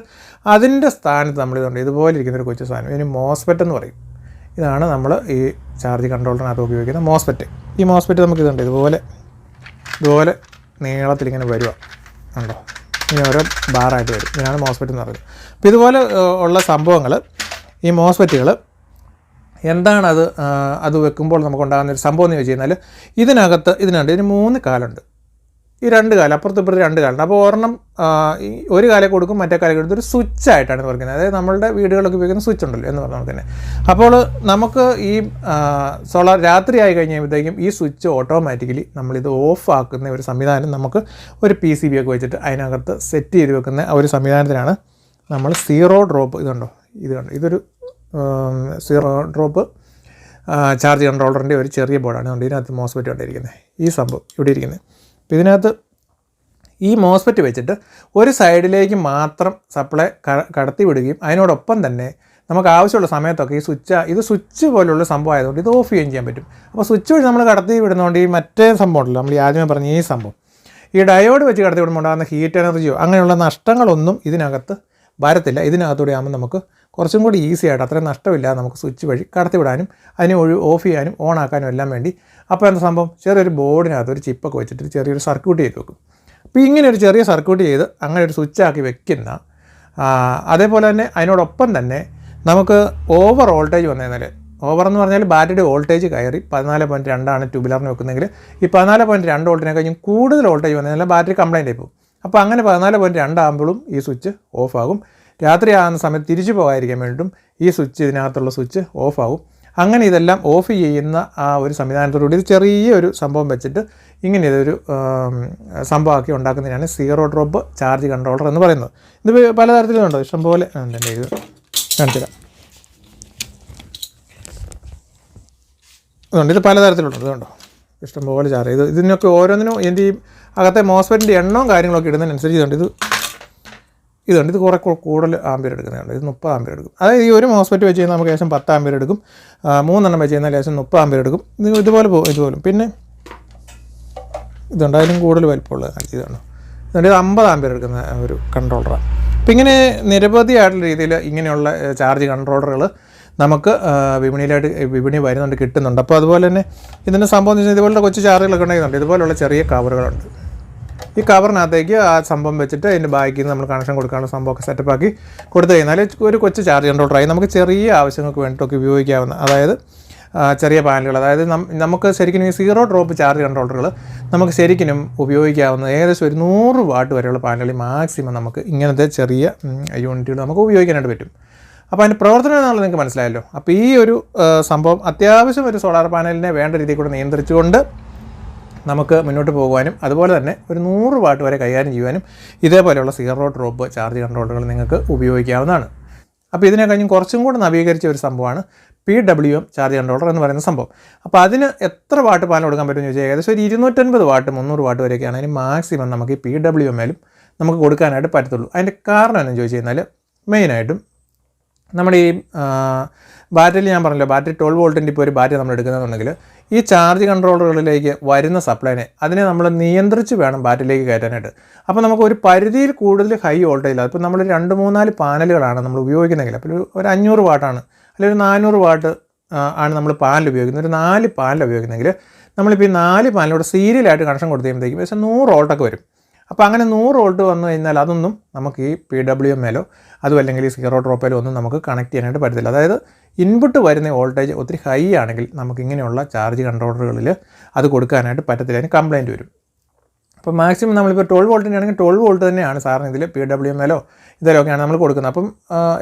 അതിന്റെ സ്ഥാനത്ത് നമ്മൾ ഇതുണ്ട്. ഇതുപോലെ ഇരിക്കുന്ന ഒരു കൊച്ചു സാധനം. ഇതിന് മോസ്പെറ്റ് എന്ന് പറയും. ഇതാണ് നമ്മൾ ഈ ചാർജ് കൺട്രോളറിനകത്ത് ഉപയോഗിക്കുന്ന മോസ്പെറ്റ് ഈ മോസ്പെറ്റ് നമുക്ക് ഇതുണ്ട്. ഇതുപോലെ ഇതുപോലെ നീളത്തിൽ ഇങ്ങനെ വരുക ഉണ്ടോ ഇനി ഓരോ ബാറായിട്ട് വരും. ഇതിനാണ് മോസ്പെറ്റ് എന്ന് പറയുന്നത്. അപ്പോൾ ഇതുപോലെ ഉള്ള സംഭവങ്ങൾ ഈ മോസ്പെറ്റുകൾ എന്താണ് അത് വെക്കുമ്പോൾ നമുക്കുണ്ടാകുന്ന ഒരു സംഭവം എന്ന് ചോദിച്ചു കഴിഞ്ഞാൽ ഇതിനകത്ത് ഇതിനുണ്ട്. ഇതിന് മൂന്ന് കാലുണ്ട്. ഈ രണ്ട് കാലം അപ്പുറത്ത് ഇപ്പുറത്ത് രണ്ട് കാലുണ്ട്. അപ്പോൾ ഒരെണ്ണം ഒരു കാലം കൊടുക്കും മറ്റേ കാലം കൊടുത്ത് ഒരു സ്വിച്ച് ആയിട്ടാണ് പറയുന്നത് അതായത് നമ്മളുടെ വീടുകളൊക്കെ ഉപയോഗിക്കുന്ന സ്വിച്ച് ഉണ്ടല്ലോ എന്ന് പറഞ്ഞാൽ തന്നെ അപ്പോൾ നമുക്ക് ഈ സോളാർ രാത്രി ആയി കഴിയുമ്പോഴത്തേക്കും ഈ സ്വിച്ച് ഓട്ടോമാറ്റിക്കലി നമ്മളിത് ഓഫ് ആക്കുന്ന ഒരു സംവിധാനം നമുക്ക് ഒരു പി സി ബി ഒക്കെ വെച്ചിട്ട് അതിനകത്ത് സെറ്റ് ചെയ്ത് വെക്കുന്ന ഒരു സംവിധാനത്തിനാണ് നമ്മൾ സീറോ ഡ്രോപ്പ് ഇതുണ്ടോ? ഇത് കണ്ടോ? ഇതൊരു സീറോ ഡ്രോപ്പ് ചാർജ് കൺട്രോളറിന്റെ ഒരു ചെറിയ ബോർഡാണ് അതുകൊണ്ട് ഇതിനകത്ത് മോസ്പെറ്റ് കൊണ്ടിരിക്കുന്നത് ഈ സംഭവം ഇവിടെ ഇരിക്കുന്നത് അപ്പോൾ ഇതിനകത്ത് ഈ മോസ്പെറ്റ് വെച്ചിട്ട് ഒരു സൈഡിലേക്ക് മാത്രം സപ്ലൈ കടത്തി വിടുകയും അതിനോടൊപ്പം തന്നെ നമുക്ക് ആവശ്യമുള്ള സമയത്തൊക്കെ ഈ സ്വിച്ച് ഇത് സ്വിച്ച് പോലുള്ള സംഭവം ആയതുകൊണ്ട് ഇത് ഓഫ് ചെയ്യുകയും ചെയ്യാൻ പറ്റും. അപ്പോൾ സ്വിച്ച് വഴി നമ്മൾ കടത്തി വിടുന്നതുകൊണ്ട് ഈ മറ്റേ സംഭവം ഉണ്ടല്ലോ നമ്മൾ ഈ ആദ്യമേ പറഞ്ഞ ഈ സംഭവം. ഈ ഡയോഡ് വെച്ച് കടത്തി വിടുമ്പോൾ ഉണ്ടാകുന്ന ഹീറ്റ് എനർജിയോ അങ്ങനെയുള്ള നഷ്ടങ്ങളൊന്നും ഇതിനകത്ത് വരത്തില്ല. ഇതിനകത്തൂടെ ആകുമ്പോൾ നമുക്ക് കുറച്ചും കൂടി ഈസി ആയിട്ട് അത്രയും നഷ്ടമില്ലാതെ നമുക്ക് സ്വിച്ച് വഴി കടത്തിവിടാനും അതിനെ ഒഴി ഓഫ് ചെയ്യാനും ഓൺ ആക്കാനും എല്ലാം വേണ്ടി അപ്പോൾ എന്താ സംഭവം? ചെറിയൊരു ബോർഡിനകത്ത് ഒരു ചിപ്പൊക്കെ വെച്ചിട്ട് ചെറിയൊരു സർക്യൂട്ട് ചെയ്ത് വെക്കും. അപ്പോൾ ഇങ്ങനെ ഒരു ചെറിയ സർക്യൂട്ട് ചെയ്ത് അങ്ങനെ ഒരു സ്വിച്ച് ആക്കി വെക്കുന്ന അതേപോലെ തന്നെ അതിനോടൊപ്പം തന്നെ നമുക്ക് ഓവർ വോൾട്ടേജ് വന്നു ഓവർ എന്ന് പറഞ്ഞാൽ ബാറ്ററിയുടെ വോൾട്ടേജ് കയറി പതിനാല് പോയിന്റ് രണ്ടാണ് ട്യൂബിലറിന് വെക്കുന്നതെങ്കിൽ ഈ പതിനാല് പോയിന്റ് രണ്ട് വോൾട്ടിനെ കഴിഞ്ഞും കൂടുതൽ വോൾട്ടേജ് വന്നു ബാറ്ററി കംപ്ലൈന്റ് ആയി പോകും. അപ്പോൾ അങ്ങനെ പതിനാല് പോയിന്റ് രണ്ടാകുമ്പോഴും ഈ സ്വിച്ച് ഓഫാകും രാത്രി ആകുന്ന സമയത്ത് തിരിച്ചു പോകാതിരിക്കാൻ വേണ്ടിയിട്ടും ഈ സ്വിച്ച് ഇതിനകത്തുള്ള സ്വിച്ച് ഓഫാകും അങ്ങനെ ഇതെല്ലാം ഓഫ് ചെയ്യുന്ന ആ ഒരു സംവിധാനത്തോടുകൂടി ഇത് ചെറിയൊരു സംഭവം വെച്ചിട്ട് ഇങ്ങനെ ഇതൊരു സംഭവമാക്കി ഉണ്ടാക്കുന്നതിനാണ് സീറോ ഡ്രോപ്പ് ചാർജ് കൺട്രോളർ എന്ന് പറയുന്നത്. ഇത് പലതരത്തിലുണ്ടോ. ഇഷ്ടംപോലെ എന്റെ ഇത്? കാണിച്ചുതരാം. ഇതുണ്ട്. ഇത് പലതരത്തിലുണ്ട്. ഇതുണ്ടോ? ഇഷ്ടംപോലെ ചാർജ് ഇത് ഇതിനൊക്കെ ഓരോന്നിനും എന്റെ ഈ അകത്തെ മോസ്ഫെറ്റിന്റെ എണ്ണവും കാര്യങ്ങളൊക്കെ ഇടുന്നതിനനുസരിച്ച് ഇതുണ്ട്. ഇത് ഇതുണ്ട്. ഇത് കുറേ കൂടുതൽ ആമ്പിയർ എടുക്കുന്നുണ്ട് ഇത് മുപ്പത് ആമ്പിയർ എടുക്കും. അതായത് ഈ ഒരു മോസ്ഫെറ്റ് വെച്ച് കഴിഞ്ഞാൽ നമുക്ക് ഏകദേശം പത്ത് ആമ്പിയർ എടുക്കും. മൂന്നെണ്ണം വെച്ച് കഴിഞ്ഞാൽ ഏകദേശം മുപ്പത് ആമ്പിയർ എടുക്കും. ഇത് ഇതുപോലെ പോകും ഇതുപോലും പിന്നെ ഇതുണ്ട്. അതിലും കൂടുതൽ വലിപ്പമുള്ള ഇതാണ്. ഇതുണ്ട്. ഇത് അമ്പത് ആമ്പിയർ എടുക്കുന്ന ഒരു കൺട്രോളറാണ്. അപ്പോൾ ഇങ്ങനെ നിരവധിയായിട്ടുള്ള രീതിയിൽ ഇങ്ങനെയുള്ള ചാർജ് കൺട്രോളറുകൾ നമുക്ക് വിപണിയിലായിട്ട് വിപണി വരുന്നുണ്ട് കിട്ടുന്നുണ്ട്. അപ്പോൾ അതുപോലെ തന്നെ ഇതിന്റെ സംഭവം എന്ന് വെച്ചാൽ ഇതുപോലുള്ള കൊച്ചു ചാർജുകളൊക്കെ ഉണ്ടാകുന്നുണ്ട് ഇതുപോലുള്ള ചെറിയ കവറുകളുണ്ട്. ഈ കവറിനകത്തേക്ക് ആ സംഭവം വെച്ചിട്ട് അതിന്റെ ബാക്കിൽ നിന്ന് നമ്മൾ കണക്ഷൻ കൊടുക്കാനുള്ള സംഭവമൊക്കെ സെറ്റപ്പ് ആക്കി കൊടുത്തു കഴിഞ്ഞാൽ ഒരു കൊച്ചു ചാർജ് കൺട്രോളറായി നമുക്ക് ചെറിയ ആവശ്യങ്ങൾക്ക് വേണ്ടിയിട്ടൊക്കെ ഉപയോഗിക്കാവുന്ന അതായത് ചെറിയ പാനലുകൾ. അതായത് നമുക്ക് ശരിക്കും ഈ സീറോ ഡ്രോപ്പ് ചാർജ് കൺട്രോളറുകൾ നമുക്ക് ശരിക്കും ഉപയോഗിക്കാവുന്ന ഏകദേശം ഒരു നൂറ് വാട്ട് വരെയുള്ള പാനലുകൾ മാക്സിമം നമുക്ക് ഇങ്ങനത്തെ ചെറിയ യൂണിറ്റുകൾ നമുക്ക് ഉപയോഗിക്കാനായിട്ട് പറ്റും. അപ്പോൾ അതിന്റെ പ്രവർത്തനം എന്നുള്ളത് നിങ്ങൾക്ക് മനസ്സിലായല്ലോ. അപ്പോൾ ഈ ഒരു സംഭവം അത്യാവശ്യം ഒരു സോളാർ പാനലിനെ വേണ്ട രീതിയിൽ കൂടെ നിയന്ത്രിച്ചുകൊണ്ട് നമുക്ക് മുന്നോട്ട് പോകുവാനും അതുപോലെ തന്നെ ഒരു നൂറ് വാട്ട് വരെ കൈകാര്യം ചെയ്യുവാനും ഇതേപോലെയുള്ള സീറോ ഡ്രോപ്പ് ചാർജ് കൺട്രോളുകൾ നിങ്ങൾക്ക് ഉപയോഗിക്കാവുന്നതാണ്. അപ്പോൾ ഇതിനെ കഴിഞ്ഞ് കുറച്ചും കൂടെ നവീകരിച്ച ഒരു സംഭവമാണ് P W M charge controller എന്ന് പറയുന്ന സംഭവം. അപ്പോൾ അതിന് എത്ര വാട്ട് പാലം കൊടുക്കാൻ പറ്റുമെന്ന് ചോദിച്ചാൽ ഏകദേശം ഒരു ഇരുന്നൂറ്റൻപത് വാട്ട് മുന്നൂറ് വാട്ട് വരെയൊക്കെയാണ് അതിന് മാക്സിമം നമുക്ക് ഈ പി ഡബ്ല്യു എമ്മിലും നമുക്ക് കൊടുക്കാനായിട്ട് പറ്റത്തുള്ളൂ. അതിന്റെ കാരണം എന്ന് ചോദിച്ചു കഴിഞ്ഞാൽ മെയിനായിട്ടും നമ്മുടെ ഈ ബാറ്ററിയിൽ ഞാൻ പറഞ്ഞല്ലോ ബാറ്ററി ട്വൽവ് വോൾട്ടിന്റെ ഇപ്പോൾ ഒരു ബാറ്ററി നമ്മൾ എടുക്കുന്നതെന്നുണ്ടെങ്കിൽ ഈ ചാർജ് കൺട്രോളറുകളിലേക്ക് വരുന്ന സപ്ലൈനെ അതിനെ നമ്മൾ നിയന്ത്രിച്ച് വേണം ബാറ്ററിയിലേക്ക് കയറ്റാനായിട്ട്. അപ്പോൾ നമുക്ക് ഒരു പരിധിയിൽ കൂടുതൽ ഹൈ വോൾട്ടേജ് അപ്പോൾ നമ്മൾ രണ്ട് മൂന്നാൽ പാനലുകളാണ് നമ്മൾ ഉപയോഗിക്കുന്നതെങ്കിൽ. അപ്പോൾ ഒരു അഞ്ഞൂറ് വാട്ടാണ് അല്ലെങ്കിൽ ഒരു നാനൂറ് വാട്ട് ആണ് നമ്മൾ പാനൽ ഉപയോഗിക്കുന്നത്. ഒരു നാല് പാനൽ ഉപയോഗിക്കുന്നെങ്കിൽ നമ്മളിപ്പോൾ ഈ നാല് പാനലോട് സീരിയലായിട്ട് കണക്ഷൻ കൊടുത്ത് കഴിയുമ്പോഴത്തേക്കും ഏകദേശം നൂറ് വോൾട്ടൊക്കെ വരും. അപ്പോൾ അങ്ങനെ നൂറ് വോൾട്ട് വന്നു കഴിഞ്ഞാൽ അതൊന്നും നമുക്ക് ഈ പി ഡബ്ല്യു എം എലോ അതും അല്ലെങ്കിൽ ഈ സീറോ ഡ്രോപ്പിലോ ഒന്നും നമുക്ക് കണക്ട് ചെയ്യാനായിട്ട് പറ്റത്തില്ല. അതായത് ഇൻപുട്ട് വരുന്ന വോൾട്ടേജ് ഒത്തിരി ഹൈ ആണെങ്കിൽ നമുക്ക് ഇങ്ങനെയുള്ള ചാർജ് കൺട്രോളറുകളിൽ അത് കൊടുക്കാനായിട്ട് പറ്റത്തില്ല. അതിന് കംപ്ലയിന്റ് വരും. അപ്പോൾ മാക്സിമം നമ്മളിപ്പോൾ ട്വൽവ് വോൾട്ടിന്റെ ആണെങ്കിൽ ട്വൽവ് വോൾട്ട് തന്നെയാണ് സാറിന് ഇതിൽ പി ഡബ്ല്യു എം എലോ ഇതിലൊക്കെയാണ് നമ്മൾ കൊടുക്കുന്നത്. അപ്പം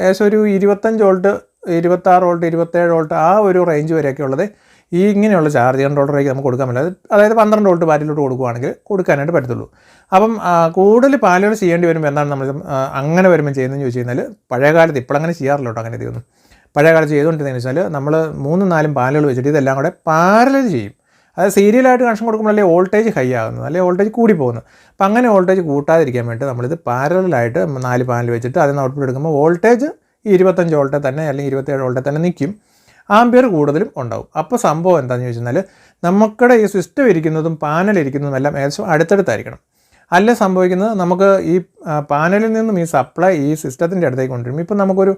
ഏകദേശം ഒരു ഇരുപത്തഞ്ച് വോൾട്ട് ഇരുപത്താറ് വോൾട്ട് ഇരുപത്തേഴ് വോൾട്ട് ആ ഒരു റേഞ്ച് വരെയൊക്കെ ഉള്ളത് ഈ ഇങ്ങനെയുള്ള ചാർജ് കൺട്രോളറേക്ക് നമുക്ക് കൊടുക്കാൻ പറ്റില്ല. അതായത് പന്ത്രണ്ട് വോൾട്ട് ബാറ്റിലോട്ട് കൊടുക്കുകയാണെങ്കിൽ കൊടുക്കാനായിട്ട് പറ്റത്തുള്ളൂ. അപ്പം കൂടുതൽ പാലുകൾ ചെയ്യേണ്ടി വരുമ്പോൾ എന്താണ് നമ്മൾ അങ്ങനെ വരുമ്പോൾ ചെയ്യുന്നതെന്ന് ചോദിച്ചു കഴിഞ്ഞാൽ പഴയ കാലത്ത് ഇപ്പോഴങ്ങനെ ചെയ്യാറില്ല കേട്ടോ അങ്ങനെ ഇതൊന്നും. പഴയ കാലത്ത് ചെയ്തുകൊണ്ടിരുന്നതെന്ന് വെച്ചാൽ നമ്മൾ മൂന്നും നാലും പാലുകൾ വെച്ചിട്ട് ഇതെല്ലാം കൂടെ പാരലൽ ചെയ്യും. അതായത് സീരിയലായിട്ട് കണക്ഷൻ കൊടുക്കുമ്പോൾ കൊടുക്കുമ്പോഴല്ലേ വോൾട്ടേജ് ഹൈ ആകുന്നത് അല്ലെങ്കിൽ വോൾട്ടേജ് കൂടി പോകുന്നത്. അപ്പം അങ്ങനെ വോൾട്ടേജ് കൂട്ടാതിരിക്കാൻ വേണ്ടി നമ്മളിത് പാരലായിട്ട് നാല് പാനൽ വെച്ചിട്ട് അതിൽ നിന്ന് ഔട്ട്പുട്ട് എടുക്കുമ്പോൾ വോൾട്ടേജ് ഈ ഇരുപത്തഞ്ച് വോൾട്ടേ തന്നെ അല്ലെങ്കിൽ ഇരുപത്തേഴ് വോൾട്ടേ തന്നെ നിൽക്കും. ആംബിയർ കൂടുതലും ഉണ്ടാവും. അപ്പോൾ സംഭവം എന്താണെന്ന് ചോദിച്ചാൽ നമുക്കിടെ ഈ സിസ്റ്റം ഇരിക്കുന്നതും പാനൽ ഇരിക്കുന്നതും എല്ലാം ഏകദേശം അടുത്തടുത്തായിരിക്കണം. അല്ല സംഭവിക്കുന്നത്? നമുക്ക് ഈ പാനലിൽ നിന്നും ഈ സപ്ലൈ ഈ സിസ്റ്റത്തിന്റെ അടുത്തേക്ക് കൊണ്ടുവരും ഇപ്പം നമുക്കൊരു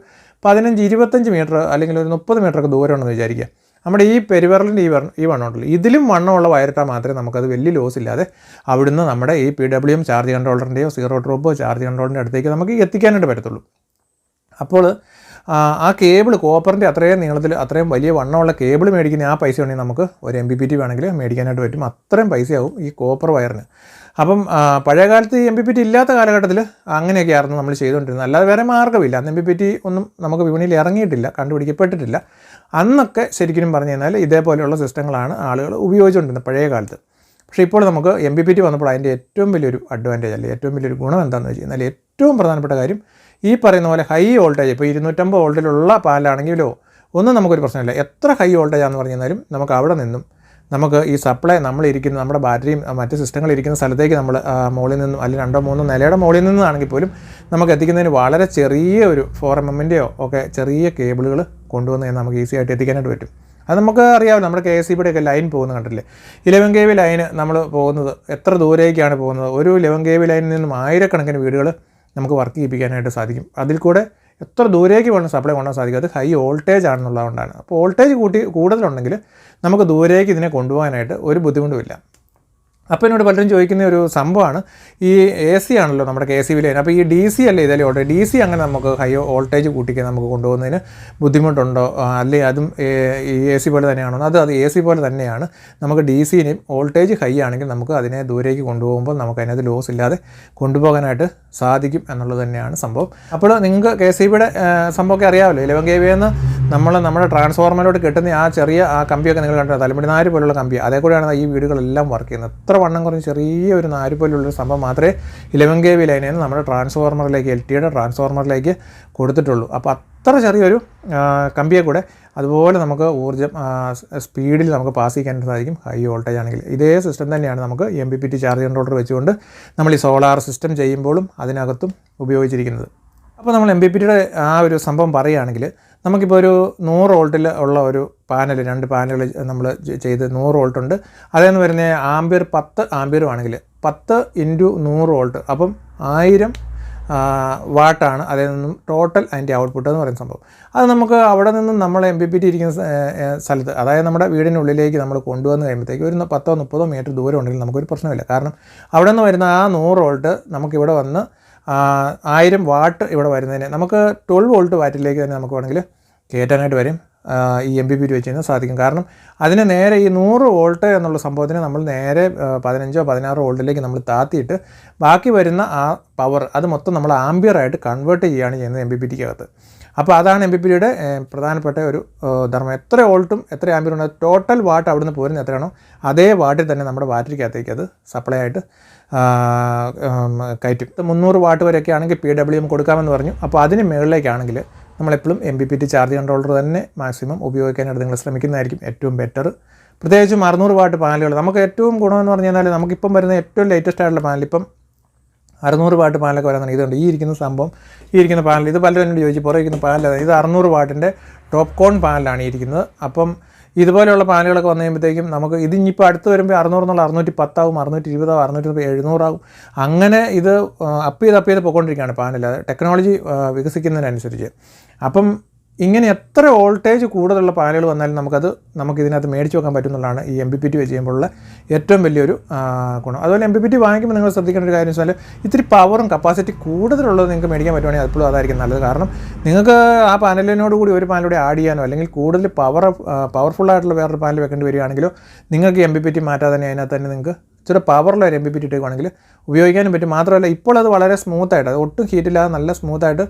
പതിനഞ്ച് ഇരുപത്തഞ്ച് മീറ്റർ അല്ലെങ്കിൽ ഒരു മുപ്പത് മീറ്ററൊക്കെ ദൂരം ഉണ്ടെന്ന് വിചാരിക്കുക. നമ്മുടെ ഈ പെരുവറലിന്റെ ഈ ഈ വണ്ണം ഉണ്ടല്ലോ. ഇതിലും വണ്ണമുള്ള വയറിട്ടാൽ മാത്രമേ നമുക്കത് വലിയ ലോസ് ഇല്ലാതെ അവിടുന്ന് നമ്മുടെ ഈ പി ഡബ്ല്യു എം ചാർജ് കൺട്രോളറിന്റെയോ സീറോ ഡ്രോപ്പോ ചാർജ് കൺട്രോളിന്റെ അടുത്തേക്ക് നമുക്ക് എത്തിക്കാനായിട്ട് പറ്റത്തുള്ളൂ. അപ്പോൾ ആ, കേബിൾ കോപ്പറിന്റെ അത്രയും നീളത്തിൽ അത്രയും വലിയ വണ്ണമുള്ള കേബിൾ മേടിക്കുന്ന ആ പൈസ ഉണ്ടെങ്കിൽ നമുക്ക് ഒരു എം ബി പി ടി വേണമെങ്കിൽ മേടിക്കാനായിട്ട് പറ്റും. അത്രയും പൈസയാവും ഈ കോപ്പർ വയറിന് അപ്പം പഴയകാലത്ത് പഴയ കാലത്ത് ഈ എം ബി പി ടി ഇല്ലാത്ത കാലഘട്ടത്തിൽ അങ്ങനെയൊക്കെ ആയിരുന്നു നമ്മൾ ചെയ്തുകൊണ്ടിരുന്നത്. അല്ലാതെ വേറെ മാർഗമില്ല. അന്ന് എം ബി പി ടി ഒന്നും നമുക്ക് വിപണിയിൽ ഇറങ്ങിയിട്ടില്ല കണ്ടുപിടിക്കപ്പെട്ടിട്ടില്ല. അന്നൊക്കെ ശരിക്കും പറഞ്ഞു കഴിഞ്ഞാൽ ഇതേപോലെയുള്ള സിസ്റ്റങ്ങളാണ് ആളുകൾ ഉപയോഗിച്ചുകൊണ്ടിരുന്നത് പഴയ കാലത്ത് പക്ഷേ ഇപ്പോൾ നമുക്ക് എം ബി പി ടി വന്നപ്പോൾ അതിന്റെ ഏറ്റവും വലിയൊരു അഡ്വാന്റേജ് അല്ലെങ്കിൽ ഏറ്റവും വലിയൊരു ഗുണം എന്താണെന്ന് വെച്ച് കഴിഞ്ഞാൽ ഏറ്റവും പ്രധാനപ്പെട്ട കാര്യം ഈ പറയുന്ന പോലെ ഹൈ വോൾട്ടേജ് ഇപ്പോൾ ഇരുന്നൂറ്റമ്പത് വോൾട്ടിലുള്ള പാലാണെങ്കിലോ ഒന്നും നമുക്കൊരു പ്രശ്നമില്ല. എത്ര ഹൈ വോൾട്ടേജ് ആണെന്ന് പറഞ്ഞു കഴിഞ്ഞാലും നമുക്ക് അവിടെ നിന്നും നമുക്ക് ഈ സപ്ലൈ നമ്മൾ ഇരിക്കുന്ന നമ്മുടെ ബാറ്ററിയും മറ്റ് സിസ്റ്റങ്ങൾ ഇരിക്കുന്ന സ്ഥലത്തേക്ക് നമ്മൾ മുകളിൽ നിന്നും അല്ലെങ്കിൽ രണ്ടോ മൂന്നോ നിലയുടെ മുകളിൽ നിന്നാണെങ്കിൽ പോലും നമുക്ക് എത്തിക്കുന്നതിന് വളരെ ചെറിയ ഒരു ഫോർ എം എമ്മിന്റെയോ ഒക്കെ ചെറിയ കേബിളുകൾ കൊണ്ടുവന്ന് നമുക്ക് ഈസി ആയിട്ട് എത്തിക്കാനായിട്ട് പറ്റും. അത് നമുക്ക് അറിയാമല്ലോ നമ്മുടെ കെ എസ് സി ഒക്കെ ലൈൻ പോകുന്ന കണ്ടില്ലേ ഇലവൻ കെ വി ലൈന് നമ്മൾ പോകുന്നത് എത്ര ദൂരേക്കാണ് പോകുന്നത്? ഒരു ഇലവൻ കെ വി ലൈനിൽ നിന്നും ആയിരക്കണക്കിന് വീടുകൾ നമുക്ക് വർക്ക് ചെയ്യിപ്പിക്കാനായിട്ട് സാധിക്കും. അതിൽ കൂടെ എത്ര ദൂരേക്ക് വേണം സപ്ലൈ കൊണ്ടുപോകാൻ സാധിക്കും. അത് ഹൈ വോൾട്ടേജ് ആണെന്നുള്ളതുകൊണ്ടാണ്. അപ്പോൾ വോൾട്ടേജ് കൂട്ടി കൂടുതലുണ്ടെങ്കിൽ നമുക്ക് ദൂരേക്ക് ഇതിനെ കൊണ്ടുപോകാനായിട്ട് ഒരു ബുദ്ധിമുട്ടുമില്ല. അപ്പോൾ എന്നോട് പലരും ചോദിക്കുന്ന ഒരു സംഭവമാണ്. ഈ എ സി ആണല്ലോ നമ്മുടെ കെ സി ലൈൻ അപ്പോൾ ഈ ഡി സി അല്ലേ ഇതല്ലേ ഓൾറെഡി ഡി സി അങ്ങനെ നമുക്ക് ഹൈ വോൾട്ടേജ് കൂട്ടിക്കാൻ നമുക്ക് കൊണ്ടുപോകുന്നതിന് ബുദ്ധിമുട്ടുണ്ടോ? അല്ലേ അതും ഈ എ സി പോലെ തന്നെയാണോ? അത് അത് എ സി പോലെ തന്നെയാണ്. നമുക്ക് ഡി സിനെയും വോൾട്ടേജ് ഹൈ ആണെങ്കിൽ നമുക്ക് അതിനെ ദൂരേക്ക് കൊണ്ടുപോകുമ്പോൾ നമുക്ക് അതിനകത്ത് ലോസ് ഇല്ലാതെ കൊണ്ടുപോകാനായിട്ട് സാധിക്കും എന്നുള്ളത് തന്നെയാണ് സംഭവം. അപ്പോൾ നിങ്ങൾക്ക് കെ സി ബിയുടെ സംഭവമൊക്കെ അറിയാമല്ലോ. ഇലവൻ കെ വി എന്ന് നമ്മൾ നമ്മുടെ ട്രാൻസ്ഫോർമറിലോട്ട് കിട്ടുന്ന ആ ചെറിയ ആ കമ്പിയൊക്കെ നിങ്ങൾ കണ്ടോ തലമുടി നാര് പോലുള്ള കമ്പി അതേ കൂടെയാണ് ഈ വീടുകളെല്ലാം വർക്ക് ചെയ്യുന്നത്. എത്ര വണ്ണം കുറഞ്ഞ് ചെറിയ ഒരു നാര് പോലുള്ളൊരു സംഭവം മാത്രമേ ഇലവൻ കെ വി ലൈനിൽ നിന്ന് നമ്മുടെ ട്രാൻസ്ഫോർമറിലേക്ക് എൽ ടിയുടെ ട്രാൻസ്ഫോർമറിലേക്ക് കൊടുത്തിട്ടുള്ളൂ. അപ്പോൾ അത്ര ചെറിയൊരു കമ്പിയെ കൂടെ അതുപോലെ നമുക്ക് ഊർജം സ്പീഡിൽ നമുക്ക് പാസ് ചെയ്യാൻ സാധിക്കും. ഹൈ വോൾട്ടേജ് ആണെങ്കിൽ ഇതേ സിസ്റ്റം തന്നെയാണ് നമുക്ക് M P P T charge controller വെച്ചുകൊണ്ട് നമ്മൾ ഈ സോളാർ സിസ്റ്റം ചെയ്യുമ്പോഴും അതിനകത്തും ഉപയോഗിച്ചിരിക്കുന്നത്. അപ്പോൾ നമ്മൾ എം ബി പി ടിയുടെ ആ ഒരു സംഭവം പറയുകയാണെങ്കിൽ നമുക്കിപ്പോൾ ഒരു നൂറ് വോൾട്ടിൽ ഉള്ള ഒരു പാനൽ രണ്ട് പാനലുകൾ നമ്മൾ ചെയ്ത് നൂറ് വോൾട്ട് ഉണ്ട്. അതേന്ന് വരുന്ന ആംബിയർ പത്ത് ആംബിയറും ആണെങ്കിൽ പത്ത് ഇന്റു നൂറ് വോൾട്ട്. അപ്പം ആയിരം വാട്ടാണ് അതിൽ നിന്നും ടോട്ടൽ അതിന്റെ ഔട്ട്പുട്ട് എന്ന് പറയുന്ന സംഭവം. അത് നമുക്ക് അവിടെ നിന്നും നമ്മൾ എം ബി പി ടി ഇരിക്കുന്ന സ്ഥലത്ത് അതായത് നമ്മുടെ വീടിനുള്ളിലേക്ക് നമ്മൾ കൊണ്ടുവന്ന് കഴിയുമ്പോഴത്തേക്ക് ഒരു പത്തോ മുപ്പതോ മീറ്റർ ദൂരം ഉണ്ടെങ്കിൽ നമുക്കൊരു പ്രശ്നമില്ല. കാരണം അവിടെ നിന്ന് വരുന്ന ആ നൂറ് വോൾട്ട് നമുക്കിവിടെ വന്ന് ആയിരം വാട്ട് ഇവിടെ വരുന്നതിന് നമുക്ക് ട്വൽവ് വോൾട്ട് വാറ്റിലേക്ക് തന്നെ നമുക്ക് വേണമെങ്കിൽ കയറ്റാനായിട്ട് വരും. ഈ എം ബി പി വെച്ച് കഴിഞ്ഞാൽ സാധിക്കും. കാരണം അതിന് നേരെ ഈ നൂറ് വോൾട്ട് എന്നുള്ള സംഭവത്തിന് നമ്മൾ നേരെ പതിനഞ്ചോ പതിനാറോ വോൾട്ടിലേക്ക് നമ്മൾ താത്തിയിട്ട് ബാക്കി വരുന്ന ആ പവർ അത് മൊത്തം നമ്മൾ ആംബിയറായിട്ട് കൺവേർട്ട് ചെയ്യുകയാണ് ചെയ്യുന്നത് എം ബി പി ടിക്കകത്ത് അപ്പോൾ അതാണ് എം പി പിയുടെ പ്രധാനപ്പെട്ട ഒരു ധർമ്മം. എത്ര വോൾട്ടും എത്ര ആംബിയർ ഉണ്ട് ടോട്ടൽ വാട്ട് അവിടുന്ന് പോരുന്ന എത്രയാണോ അതേ വാട്ടിൽ തന്നെ നമ്മുടെ ബാറ്ററിക്കകത്തേക്ക് അത് സപ്ലൈ ആയിട്ട് കയറ്റും. മുന്നൂറ് വാട്ട് വരെയൊക്കെ ആണെങ്കിൽ പി ഡബ്ല്യു എം കൊടുക്കാമെന്ന് പറഞ്ഞു. അപ്പോൾ അതിന് മുകളിലേക്കാണെങ്കിൽ നമ്മളെപ്പോഴും M B P T charge controller തന്നെ മാക്സിമം ഉപയോഗിക്കാനായിട്ട് നിങ്ങൾ ശ്രമിക്കുന്നതായിരിക്കും ഏറ്റവും ബെറ്റർ പ്രത്യേകിച്ചും അറുന്നൂറ് വാട്ട് പാനലുകൾ നമുക്ക് ഏറ്റവും ഗുണമെന്ന് പറഞ്ഞു കഴിഞ്ഞാൽ നമുക്കിപ്പം വരുന്ന ഏറ്റവും ലേറ്റസ്റ്റ് ആയിട്ടുള്ള പാനൽ ഇപ്പം അറുന്നൂറ് വാട്ട് പാനലൊക്കെ വരാൻ ഇതുണ്ട്. ഈ ഇരിക്കുന്ന സംഭവം ഈ ഇരിക്കുന്ന പാനൽ ഇത് പലരും എന്നോട് ചോദിച്ചു പുറകെ ഇരിക്കുന്ന പാനൽ ഇത് അറുന്നൂറ് വാട്ടിന്റെ ടോപ്പ് കോൺ പാനലാണ് ഇരിക്കുന്നത്. അപ്പം ഇതുപോലെയുള്ള പാനലുകളൊക്കെ വന്നു കഴിയുമ്പോഴത്തേക്കും നമുക്ക് ഇത് ഇനിയിപ്പോൾ അടുത്ത് വരുമ്പോൾ അറുന്നൂറ് എന്നുള്ള അറുന്നൂറ്റി പത്താവും അറുന്നൂറ്റി ഇരുപതാവും അറുന്നൂറ്റി എഴുന്നൂറാവും. അങ്ങനെ ഇത് അപ്പ് ചെയ്ത് അപ്പ് ചെയ്ത് പോയിക്കൊണ്ടിരിക്കുകയാണ് പാനൽ. ടെക്നോളജി വികസിക്കുന്നതിനനുസരിച്ച്. അപ്പം ഇങ്ങനെ എത്ര വോൾട്ടേജ് കൂടുതലുള്ള പാനലുകൾ വന്നാലും നമുക്കത് നമുക്ക് ഇതിനകത്ത് മേടിച്ച് വെക്കാൻ പറ്റുന്നുള്ളതാണ് ഈ എം ബി പി ടി വെച്ച് ചെയ്യുമ്പോഴുള്ള ഏറ്റവും വലിയൊരു ഗുണം. അതുപോലെ എം ബി പി ടി വാങ്ങിക്കുമ്പോൾ നിങ്ങൾ ശ്രദ്ധിക്കേണ്ട ഒരു കാര്യം വെച്ചാൽ ഇത്തിരി പവറും കപ്പാസിറ്റി കൂടുതലുള്ളത് നിങ്ങൾക്ക് മേടിക്കാൻ പറ്റുവാണെങ്കിൽ അപ്പോഴും അതായിരിക്കും നല്ലത്. കാരണം നിങ്ങൾക്ക് ആ പാനലിനോട് കൂടി ഒരു പാനലൂടെ ആഡ് ചെയ്യാനോ അല്ലെങ്കിൽ കൂടുതൽ പവർ പവർഫുൾ ആയിട്ടുള്ള വേറൊരു പാനൽ വെക്കേണ്ടി വരികയാണെങ്കിലോ നിങ്ങൾക്ക് എം ബി പി ടി മാറ്റാതെ തന്നെ അതിനകത്ത് തന്നെ നിങ്ങൾക്ക് ഇച്ചിരി പവറുള്ള ഒരു എം ബി പി ഇട്ടേക്കുവാണെങ്കിൽ ഉപയോഗിക്കാനും പറ്റും. മാത്രമല്ല ഇപ്പോൾ അത് വളരെ സ്മൂത്തായിട്ട് അത് ഒട്ടും ഹീറ്റില്ലാതെ നല്ല സ്മൂത്തായിട്ട്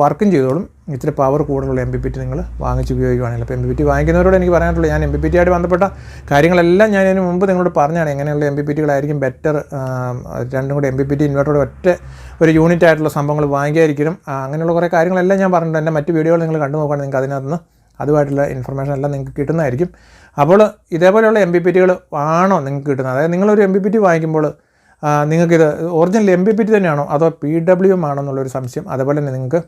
വർക്കും ചെയ്തോളും. ഇത്തിരി പവർ കൂടുതലുള്ള എം ബി പി ടി നിങ്ങൾ വാങ്ങിച്ച് ഉപയോഗിക്കുകയാണെങ്കിൽ അപ്പോൾ എം ബി പി ടി വാങ്ങിക്കുന്നവരോട് എനിക്ക് പറയാനുള്ളൂ ഞാൻ എം ബി പി ടി ആയിട്ട് ബന്ധപ്പെട്ട കാര്യങ്ങളെല്ലാം ഞാൻ ഇതിന് മുമ്പ് നിങ്ങളോട് പറഞ്ഞാണ്. എങ്ങനെയുള്ള എം ബി പി ടികളായിരിക്കും ബെറ്റർ രണ്ടും കൂടി എം ബി പി ടി ഇൻവെർട്ടറോട് ഒറ്റ ഒരു യൂണിറ്റ് ആയിട്ടുള്ള സംഭവങ്ങൾ വാങ്ങിയായിരിക്കും അങ്ങനെയുള്ള കുറേ കാര്യങ്ങളെല്ലാം ഞാൻ പറഞ്ഞിട്ടുണ്ട്. എന്റെ മറ്റ് വീഡിയോകൾ നിങ്ങൾ കണ്ടു നോക്കുകയാണെങ്കിൽ നിങ്ങൾക്ക് അതിനകത്ത് നിന്ന് അതുമായിട്ടുള്ള ഇൻഫർമേഷൻ എല്ലാം നിങ്ങൾക്ക് കിട്ടുന്നതായിരിക്കും. അപ്പോൾ ഇതേപോലെയുള്ള എം ബി പി ടികൾ ആണോ നിങ്ങൾക്ക് കിട്ടുന്നത്? അതായത് നിങ്ങളൊരു എം ബി പി ടി വാങ്ങിക്കുമ്പോൾ നിങ്ങൾക്കിത് original M B P T തന്നെയാണോ അതോ പി ഡബ്ല്യു എം ആണോ എന്നുള്ളൊരു സംശയം അതുപോലെ തന്നെ നിങ്ങൾക്ക്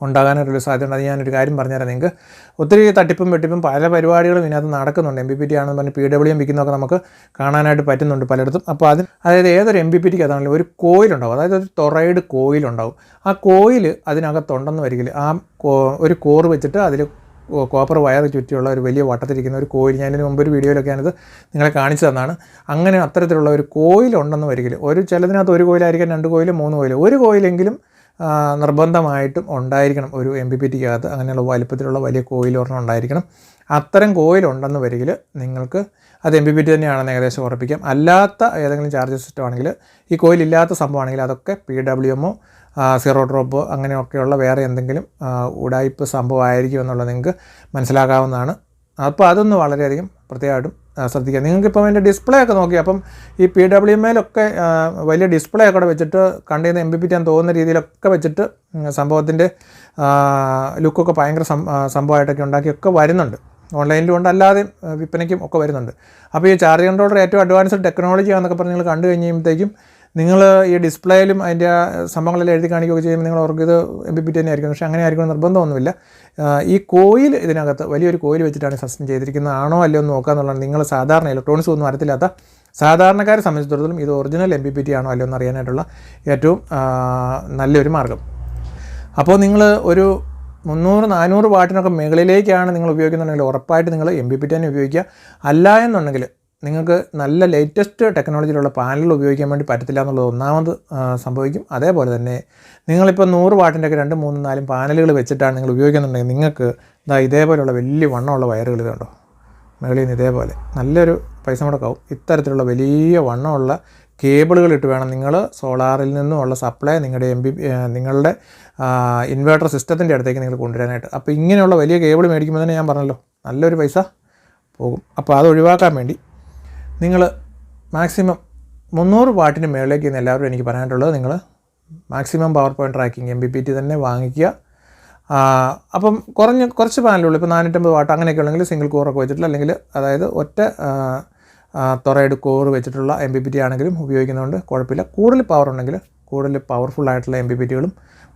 ഉണ്ടാകാനായിട്ടൊരു സാധ്യത അത് ഞാനൊരു കാര്യം പറഞ്ഞുതരാം നിങ്ങൾക്ക്. ഒത്തിരി തട്ടിപ്പും വെട്ടിപ്പും പല പരിപാടികളും ഇതിനകത്ത് നടക്കുന്നുണ്ട്. എം ബി പി ടി ആണെന്ന് പറഞ്ഞ് പി ഡബ്ല്യു എം വിൽക്കുന്നതൊക്കെ നമുക്ക് കാണാനായിട്ട് പറ്റുന്നുണ്ട് പലയിടത്തും. അപ്പോൾ അതിന് അതായത് ഏതൊരു എം ബി പി ടിക്ക് അതാണെങ്കിലും ഒരു കോയിലുണ്ടാവും. അതായത് ഒരു ടൊറൈഡ് കോയിലുണ്ടാവും. ആ കോയിൽ അതിനകത്തുണ്ടെന്ന് വരികിൽ ആ ഒരു കോറ് വെച്ചിട്ട് അതിൽ കോപ്പർ വയർ ചുറ്റിയുള്ള ഒരു വലിയ വട്ടത്തിരിക്കുന്ന ഒരു കോയിൽ. ഞാൻ മുമ്പ് ഒരു വീഡിയോയിലൊക്കെ ഞാനിത് നിങ്ങളെ കാണിച്ചു തന്നാണ് അങ്ങനെ അത്തരത്തിലുള്ള ഒരു കോയിൽ ഉണ്ടെന്ന് വരികിൽ ഒരു ചിലതിനകത്ത് ഒരു കോയിലായിരിക്കാം രണ്ട് കോയിൽ മൂന്ന് കോയിൽ ഒരു കോയിലെങ്കിലും നിർബന്ധമായിട്ടും ഉണ്ടായിരിക്കണം ഒരു എം പി പി ടിക്കകത്ത് അങ്ങനെയുള്ള വലിപ്പത്തിലുള്ള വലിയ കോയിൽ ഒരെണ്ണം ഉണ്ടായിരിക്കണം. അത്തരം കോയിൽ ഉണ്ടെന്ന് വരികിൽ നിങ്ങൾക്ക് അത് എം പി പി ടി തന്നെയാണെന്ന് ഏകദേശം ഉറപ്പിക്കാം. അല്ലാത്ത ഏതെങ്കിലും ചാർജ് സിസ്റ്റം ആണെങ്കിൽ ഈ കോയിൽ ഇല്ലാത്ത സംഭവമാണെങ്കിൽ അതൊക്കെ പി ഡബ്ല്യു എമ്മോ സീറോ ഡ്രോപ്പ് അങ്ങനെയൊക്കെയുള്ള വേറെ എന്തെങ്കിലും ഉടായ്പ സംഭവമായിരിക്കും എന്നുള്ളത് നിങ്ങൾക്ക് മനസ്സിലാക്കാവുന്നതാണ്. അപ്പോൾ അതൊന്ന് വളരെയധികം പ്രത്യേകമായിട്ടും ശ്രദ്ധിക്കുക. നിങ്ങൾക്കിപ്പം അതിന്റെ ഡിസ്പ്ലേ ഒക്കെ നോക്കി അപ്പം ഈ പി ഡബ്ല്യു എമ്മയിലൊക്കെ വലിയ ഡിസ്പ്ലേ ഒക്കെ വെച്ചിട്ട് കണ്ടിരുന്ന എം ബി പി ഞാൻ തോന്നുന്ന രീതിയിലൊക്കെ വെച്ചിട്ട് സംഭവത്തിന്റെ ലുക്കൊക്കെ ഭയങ്കര സംഭവമായിട്ടൊക്കെ ഉണ്ടാക്കിയൊക്കെ വരുന്നുണ്ട്. ഓൺലൈനിലും ഉണ്ട് അല്ലാതെ വിൽപ്പനയ്ക്കും ഒക്കെ വരുന്നുണ്ട്. അപ്പോൾ ഈ ചാർജ് കൺട്രോളർ ഏറ്റവും അഡ്വാൻസ്ഡ് ടെക്നോളജി ആണെന്നൊക്കെ പറഞ്ഞ് നിങ്ങൾ കണ്ടു കഴിയുമ്പോഴത്തേക്കും നിങ്ങൾ ഈ ഡിസ്പ്ലേയിലും അതിന്റെ സംഭവങ്ങളെല്ലാം എഴുതി കാണിക്കുകയൊക്കെ ചെയ്യുമ്പോൾ നിങ്ങൾ അവർക്ക് ഇത് എം ബി പി തന്നെ ആയിരിക്കും പക്ഷേ അങ്ങനെ ആയിരിക്കും നിർബന്ധമൊന്നുമില്ല. ഈ കോയിൽ ഇതിനകത്ത് വലിയൊരു കോയിൽ വെച്ചിട്ടാണ് സസ്പെൻഡ് ചെയ്തിരിക്കുന്നത്. ആണോ അല്ലയോ എന്ന് നോക്കുക നിങ്ങൾ സാധാരണ ഇലക്ട്രോണിക്സ് ഒന്നും അറിയത്തില്ലാത്ത സാധാരണക്കാരെ സംബന്ധിച്ചിടത്തോളം ഇത് original M B P T ആണോ അല്ലയോ എന്ന് അറിയാനായിട്ടുള്ള ഏറ്റവും നല്ലൊരു മാർഗം. അപ്പോൾ നിങ്ങൾ ഒരു മുന്നൂറ് നാനൂറ് വാട്ടിനൊക്കെ മുകളിലേക്കാണ് നിങ്ങൾ ഉപയോഗിക്കുന്നുണ്ടെങ്കിൽ ഉറപ്പായിട്ട് നിങ്ങൾ എം ബി പി ടി തന്നെ ഉപയോഗിക്കുക. അല്ല എന്നുണ്ടെങ്കിൽ നിങ്ങൾക്ക് നല്ല ലേറ്റസ്റ്റ് ടെക്നോളജിയിലുള്ള പാനലുകൾ ഉപയോഗിക്കാൻ വേണ്ടി പറ്റത്തില്ല എന്നുള്ളത് ഒന്നാമത് സംഭവിക്കും. അതേപോലെ തന്നെ നിങ്ങളിപ്പോൾ നൂറ് വാട്ടിന്റെ ഒക്കെ രണ്ട് മൂന്ന് നാലും പാനലുകൾ വെച്ചിട്ടാണ് നിങ്ങൾ ഉപയോഗിക്കുന്നുണ്ടെങ്കിൽ നിങ്ങൾക്ക് ഇതാ ഇതേപോലെയുള്ള വലിയ വണ്ണമുള്ള വയറുകൾ ഇതുണ്ടോ മുകളിൽ നിന്ന് ഇതേപോലെ നല്ലൊരു പൈസ മുടക്കാവും ഇത്തരത്തിലുള്ള വലിയ വണ്ണമുള്ള കേബിളുകൾ ഇട്ട് വേണം നിങ്ങൾ സോളാറിൽ നിന്നുമുള്ള സപ്ലൈ നിങ്ങളുടെ എം ബി നിങ്ങളുടെ ഇൻവേർട്ടർ സിസ്റ്റത്തിന്റെ അടുത്തേക്ക് നിങ്ങൾ കൊണ്ടുവരാനായിട്ട്. അപ്പോൾ ഇങ്ങനെയുള്ള വലിയ കേബിൾ മേടിക്കുമ്പോൾ തന്നെ ഞാൻ പറഞ്ഞല്ലോ നല്ലൊരു പൈസ പോകും. അപ്പോൾ അത് ഒഴിവാക്കാൻ വേണ്ടി നിങ്ങൾ മാക്സിമം മുന്നൂറ് വാട്ടിന് മേളിലേക്ക് ഇന്ന് എല്ലാവരും എനിക്ക് പറയാനുള്ളത് നിങ്ങൾ maximum power point tracking M B P T തന്നെ വാങ്ങിക്കുക. അപ്പം കുറഞ്ഞ കുറച്ച് പാനലുള്ളൂ ഇപ്പോൾ നാനൂറ്റമ്പത് വാട്ട് അങ്ങനെയൊക്കെ ഉണ്ടെങ്കിൽ സിംഗിൾ കോറൊക്കെ വെച്ചിട്ടുള്ള അല്ലെങ്കിൽ അതായത് ഒറ്റ തൊറയുടെ കോർ വെച്ചിട്ടുള്ള എം ബി പി ടി ആണെങ്കിലും ഉപയോഗിക്കുന്നതുകൊണ്ട് കുഴപ്പമില്ല. കൂടുതൽ പവർ ഉണ്ടെങ്കിൽ കൂടുതൽ പവർഫുൾ ആയിട്ടുള്ള എം ബി പി ടികളും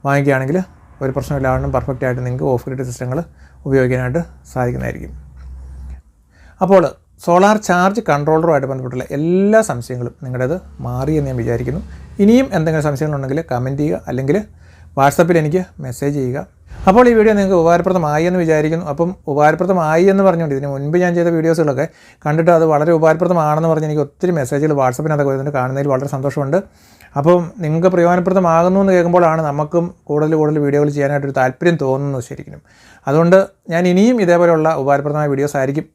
വാങ്ങിക്കുകയാണെങ്കിൽ ഒരു പ്രശ്നമില്ലാതെ പെർഫെക്റ്റ് ആയിട്ട് നിങ്ങൾക്ക് ഓഫ് ഗ്രിഡ് സിസ്റ്റങ്ങൾ ഉപയോഗിക്കാനായിട്ട് സാധിക്കുന്നതായിരിക്കും. അപ്പോൾ സോളാർ ചാർജ് കൺട്രോളറുമായിട്ട് ബന്ധപ്പെട്ടുള്ള എല്ലാ സംശയങ്ങളും നിങ്ങളുടേത് മാറി എന്ന് ഞാൻ വിചാരിക്കുന്നു. ഇനിയും എന്തെങ്കിലും സംശയങ്ങളുണ്ടെങ്കിൽ കമന്റ് ചെയ്യുക അല്ലെങ്കിൽ വാട്സപ്പിൽ എനിക്ക് മെസ്സേജ് ചെയ്യുക. അപ്പോൾ ഈ വീഡിയോ നിങ്ങൾക്ക് ഉപകാരപ്രദമായി എന്ന് വിചാരിക്കുന്നു. അപ്പം ഉപകാരപ്രദമായി എന്ന് പറഞ്ഞുകൊണ്ട് ഇതിന് മുൻപ് ഞാൻ ചെയ്ത വീഡിയോസുകളൊക്കെ കണ്ടിട്ട് അത് വളരെ ഉപകാരപ്രദമാണെന്ന് പറഞ്ഞ് എനിക്ക് ഒത്തിരി മെസ്സേജുകൾ വാട്സപ്പിനകത്ത് വരുന്നുണ്ട്. കാണുന്നതിൽ വളരെ സന്തോഷമുണ്ട്. അപ്പം നിങ്ങൾക്ക് പ്രയോജനപ്രദമാകുന്നു എന്ന് കേൾക്കുമ്പോഴാണ് നമുക്കും കൂടുതൽ കൂടുതൽ വീഡിയോകൾ ചെയ്യാനായിട്ടൊരു താല്പര്യം തോന്നുന്നത് ശരിക്കും. അതുകൊണ്ട് ഞാൻ ഇനിയും ഇതേപോലെയുള്ള ഉപകാരപ്രദമായ വീഡിയോസ് ആയിരിക്കും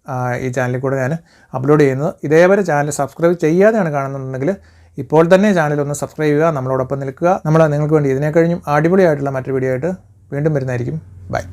ഈ ചാനലിൽ കൂടെ ഞാൻ അപ്ലോഡ് ചെയ്യുന്നത്. ഇതേപോലെ ചാനൽ സബ്സ്ക്രൈബ് ചെയ്യാതെയാണ് കാണുന്നുണ്ടെങ്കിൽ ഇപ്പോൾ തന്നെ ചാനൽ ഒന്ന് സബ്സ്ക്രൈബ് ചെയ്യുക നമ്മളോടൊപ്പം നിൽക്കുക. നമ്മൾ നിങ്ങൾക്ക് വേണ്ടി ഇതിനെ കഴിഞ്ഞും അടിപൊളിയായിട്ടുള്ള മറ്റൊരു വീഡിയോ ആയിട്ട് വീണ്ടും വരുന്നതായിരിക്കും. ബൈ